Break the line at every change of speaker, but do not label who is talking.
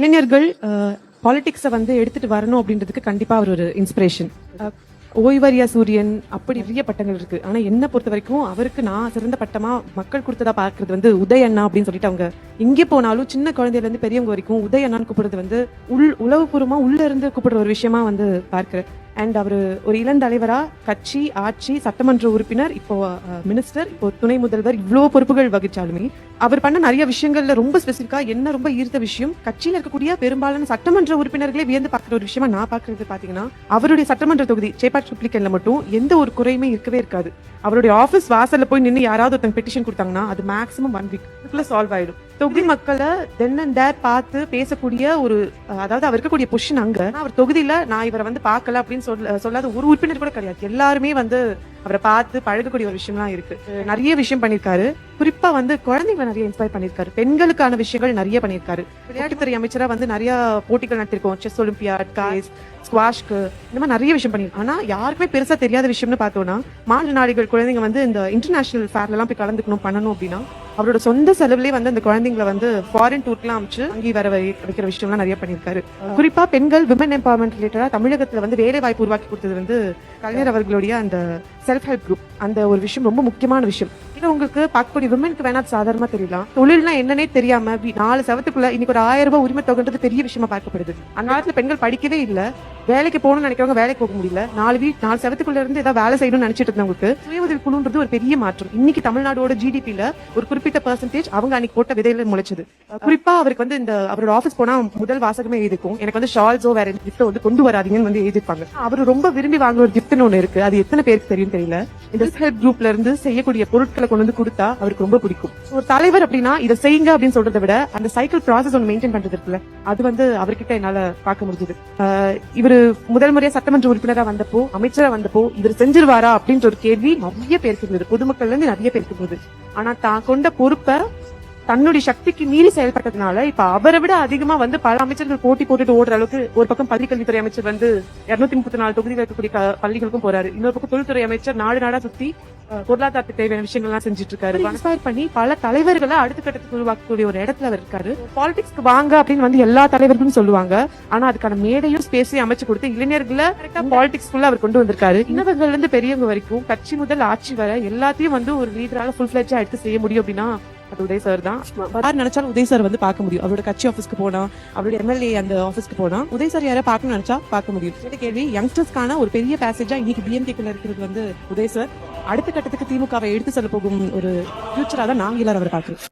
இளைஞர்கள் பாலிடிக்ஸை வந்து எடுத்துட்டு வரணும் அப்படின்றதுக்கு கண்டிப்பா அவர் ஒரு இன்ஸ்பிரேஷன் ஓய்வரியா சூரியன் அப்படி நிறைய பட்டங்கள் இருக்கு. ஆனா என்ன பொறுத்த வரைக்கும் அவருக்கு நான் சிறந்த பட்டமா மக்கள் கொடுத்ததா பாக்குறது வந்து உதய அண்ணா அப்படின்னு சொல்லிட்டு அவங்க எங்கே போனாலும் சின்ன குழந்தையில இருந்து பெரியவங்க வரைக்கும் உதய அண்ணான்னு கூப்பிடுறது வந்து உள் உளவுபூர்வமா உள்ள இருந்து கூப்பிடுற ஒரு விஷயமா வந்து பார்க்கிறேன். அண்ட் அவர் ஒரு இளந்தலைவரா கட்சி ஆட்சி சட்டமன்ற உறுப்பினர் இப்போ மினிஸ்டர் இப்போ துணை முதல்வர் இவ்வளோ பொறுப்புகள் வகிச்சாலுமே அவர் பண்ண நிறைய விஷயங்கள்ல ரொம்ப ஸ்பெசிஃபிக்கா என்ன ரொம்ப ஈர்த்த விஷயம் கட்சியில இருக்கக்கூடிய பெரும்பாலான சட்டமன்ற உறுப்பினர்களே வியந்து பார்க்குற ஒரு விஷயமா நான் பாக்குறது பாத்தீங்கன்னா அவருடைய சட்டமன்ற தொகுதி சேப்பாட் ரிப்ளிகன்ல மட்டும் எந்த ஒரு குறையுமே இருக்கவே இருக்காது. அவருடைய ஆபீஸ் வாசல்ல போய் நின்று யாராவது ஒருத்தங்க பெட்டிஷன் கொடுத்தாங்கன்னா அது மேக்ஸிமம் ஒன் வீக் இதுக்குள்ள சால்வ் ஆயிடும். தொகுதி மக்களை தென் அண்ட் தேர் பார்த்து பேசக்கூடிய ஒரு அதாவது அவர் இருக்கக்கூடிய பொசிஷன் அங்க அவர் தொகுதியில நான் இவரை வந்து பார்க்கல அப்படின்னு சொல்ல சொல்லாத ஒரு உறுப்பினர் கூட கிடையாது. எல்லாருமே வந்து அவரை பார்த்து பழகக்கூடிய ஒரு விஷயம்லாம் இருக்கு. நிறைய விஷயம் பண்ணிருக்காரு குறிப்பா வந்து குழந்தைங்களை நிறைய இன்ஸ்பயர் பண்ணிருக்காரு பெண்களுக்கான விஷயங்கள் நிறைய பண்ணிருக்காரு விளையாட்டுத்துறை அமைச்சரா வந்து நிறைய போட்டிகள் நடத்திருக்கோம் செஸ் ஒலிம்பியாட் காய்ஸ் ஸ்குவாஷ்க்கு இந்த மாதிரி நிறைய விஷயம் பண்ணிருக்கோம் ஆனா யாருக்குமே பெருசா தெரியாத விஷயம்னு பார்த்தோம்னா மாற்றுநாடுகள் குழந்தைங்க வந்து இந்த இன்டர்நேஷனல் ஃபேர்ல எல்லாம் போய் கலந்துக்கணும் பண்ணணும் அப்படின்னா அவரோட சொந்த செலவுலயே வந்து அந்த குழந்தைங்களை வந்து ஃபாரின் டூர்க்குலாம் அமைச்சு அங்கே வர வைக்கிற விஷயம்லாம் நிறைய பண்ணியிருக்காரு. குறிப்பா பெண்கள் விமன் எம்பவர்மெண்ட் ரிலேட்டடா தமிழகத்துல வந்து வேலை வாய்ப்பு உருவாக்கி கொடுத்தது வந்து கலைஞர் அவர்களுடைய அந்த செல்ஃப் ஹெல்ப் குரூப் அந்த ஒரு விஷயம் ரொம்ப முக்கியமான விஷயம். ஏன்னா உங்களுக்கு பார்க்கக்கூடிய விமனுக்கு வேணா சாதாரணமா தெரியலாம். தொழில்னா என்னன்னே தெரியாம நாலு செவத்துக்குள்ள இன்னைக்கு ஒரு ஆயிரம் ரூபாய் உரிமை தொகைன்றது பெரிய விஷயமா பார்க்கப்படுது. அந்த காலத்துல பெண்கள் படிக்கவே இல்ல. வேலைக்கு போகணும்னு நினைக்கிறவங்க வேலைக்கு போக முடியல. நாலு வீட் நாலு செவத்துக்குள்ள இருந்து ஏதாவது வேலை செய்யணும்னு நினைச்சிட்டு இருந்தவங்களுக்கு சுய உதவி குழுன்றது ஒரு பெரிய மாற்றம். இன்னைக்கு தமிழ்நாடோட ஜிடிபியில ஒரு குறிப்பிட்ட பர்சன்டேஜ் அவங்க அன்னைக்கு போட்ட விதையில முளைச்சது. குறிப்பா அவருக்கு வந்து இந்த அவரோட ஆபீஸ் போனா முதல் வாசகமே எழுதிக்கும் எனக்கு வந்து ஷால்ஸோ வேற கிஃப்ட் வந்து கொண்டு வராதீங்கன்னு வந்து எழுதிருப்பாங்க அவர் ரொம்ப விரும்பி வாங்குற ஒரு கிஃப்ட்னு ஒண்ணு இருக்கு. அது எத்தனை பேருக்கு தெரியும் தெரியல. இந்த ஹெல்ப் குரூப்ல இருந்து செய்யக்கூடிய பொருட்களை கொண்டு வந்து கொடுத்தா அவருக்கு ரொம்ப பிடிக்கும். ஒரு தலைவர் அப்படின்னா இதை செய்யுங்க அப்படின்னு சொல்றதை விட அந்த சைக்கிள் ப்ராசஸ் ஒன்று மெயின்டைன் பண்றது இருக்குல்ல அது வந்து அவர்கிட்ட என்னால பார்க்க முடிஞ்சது. இவர் முதல் முறையா சட்டமன்ற உறுப்பினரா வந்தப்போ அமைச்சரா வந்தப்போ இவர் செஞ்சிருவாரா அப்படின்ற ஒரு கேள்வி நிறைய பேருக்கு இருந்தது. பொதுமக்கள்ல இருந்து நிறைய பேருக்கு இருந்தது. ஆனா தான் கொண்ட பொறுப்பை தன்னுடைய சக்திக்கு மீறி செயல்பட்டதுனால இப்ப அவரை விட அதிகமா வந்து பல அமைச்சர்கள் போட்டி போட்டுட்டு ஓடுற அளவுக்கு ஒரு பக்கம் பள்ளிக்கல்வித்துறை அமைச்சர் வந்து இருநூத்தி முப்பத்தி நாலு தொகுதியில் இருக்கக்கூடிய பள்ளிகளுக்கும் போறாரு. இன்னொரு பக்கம் தொழில்துறை அமைச்சர் நாடு நாடா சுத்தி பொருளாதாரத்துக்கு தேவையான விஷயங்கள்லாம் செஞ்சுட்டு இருக்காரு இன்ஸ்பயர் பண்ணி பல தலைவர்களை அடுத்த கட்டத்துக்கு உருவாக்கக்கூடிய ஒரு இடத்துல அவர் இருக்காரு. பாலிடிக்ஸ்க்கு வாங்க அப்படின்னு வந்து எல்லா தலைவர்களும் சொல்லுவாங்க. ஆனா அதுக்கான மேடையும் ஸ்பேஸையும் அமைச்சு கொடுத்து இளைஞர்களை பாலிடிக்ஸ்குள்ள அவர் கொண்டு வந்திருக்காரு. இன்னவர்கள்ல இருந்து பெரியவங்க வரைக்கும் கட்சி முதல் ஆட்சி வரை எல்லாத்தையும் வந்து ஒரு லீடரால ஃபுல் ஃபிளட்ஜா எடுத்து செய்ய முடியும் அப்படின்னா அது உதய் சார் தான். யார் நினைச்சாலும் உதய் சார் வந்து பார்க்க முடியும். அவரோட கட்சி ஆஃபீஸ்க்கு போனா அவரோட எம்எல்ஏ அந்த ஆஃபீஸ்க்கு போனா உதய் சார் யாரை பார்க்கணும்னு நினைச்சா பார்க்க முடியும். இந்த கேள்வி யங்ஸ்டர்ஸ்க்கான ஒரு பெரிய பேசேஜா இன்னைக்கு பிஎம்கேக்குள்ள இருக்கிறது வந்து உதய் சார் அடுத்த கட்டத்துக்கு திமுகவை எடுத்து செல்ல போகும் ஒரு ஃபியூச்சரா தான் நாங்க எல்லாரும் அவர் பார்க்கிறோம்.